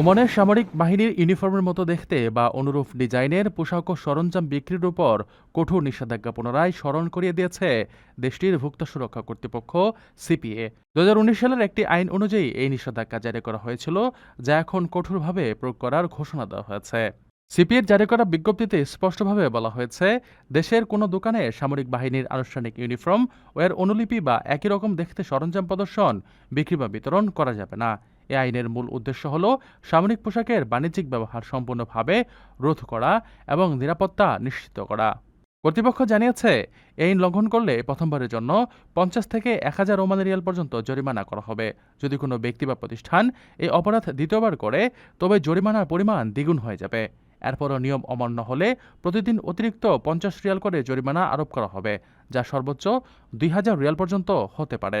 ওমানের সামরিক বাহিনীর ইউনিফর্মের মতো দেখতে বা অনুরূপ ডিজাইনের পোশাক ও সরঞ্জাম বিক্রির উপর কঠোর নিষেধাজ্ঞা পুনরায় স্মরণ করিয়ে দিয়েছে দেশটির ভোক্তা সুরক্ষা কর্তৃপক্ষ, সিপিএ। দু হাজার উনিশ সালের একটি আইন অনুযায়ী এই নিষেধাজ্ঞা জারি করা হয়েছিল, যা এখন কঠোরভাবে প্রয়োগ করার ঘোষণা দেওয়া হয়েছে। সিপিএর জারি করা বিজ্ঞপ্তিতে স্পষ্টভাবে বলা হয়েছে, দেশের কোনো দোকানে সামরিক বাহিনীর আনুষ্ঠানিক ইউনিফর্ম ও এর অনুলিপি বা একই রকম দেখতে সরঞ্জাম প্রদর্শন, বিক্রি বা বিতরণ করা যাবে না। এ আইনের মূল উদ্দেশ্য হল সামরিক পোশাকের বাণিজ্যিক ব্যবহার সম্পূর্ণভাবে রোধ করা এবং নিরাপত্তা নিশ্চিত করা। কর্তৃপক্ষ জানিয়েছে, এই আইন লঙ্ঘন করলে প্রথমবারের জন্য পঞ্চাশ থেকে এক হাজার ওমান রিয়াল পর্যন্ত জরিমানা করা হবে। যদি কোনো ব্যক্তি বা প্রতিষ্ঠান এই অপরাধ দ্বিতীয়বার করে, তবে জরিমানার পরিমাণ দ্বিগুণ হয়ে যাবে। এরপরও নিয়ম অমান্য হলে প্রতিদিন অতিরিক্ত পঞ্চাশ রিয়াল করে জরিমানা আরোপ করা হবে, যা সর্বোচ্চ দুই হাজার রিয়াল পর্যন্ত হতে পারে।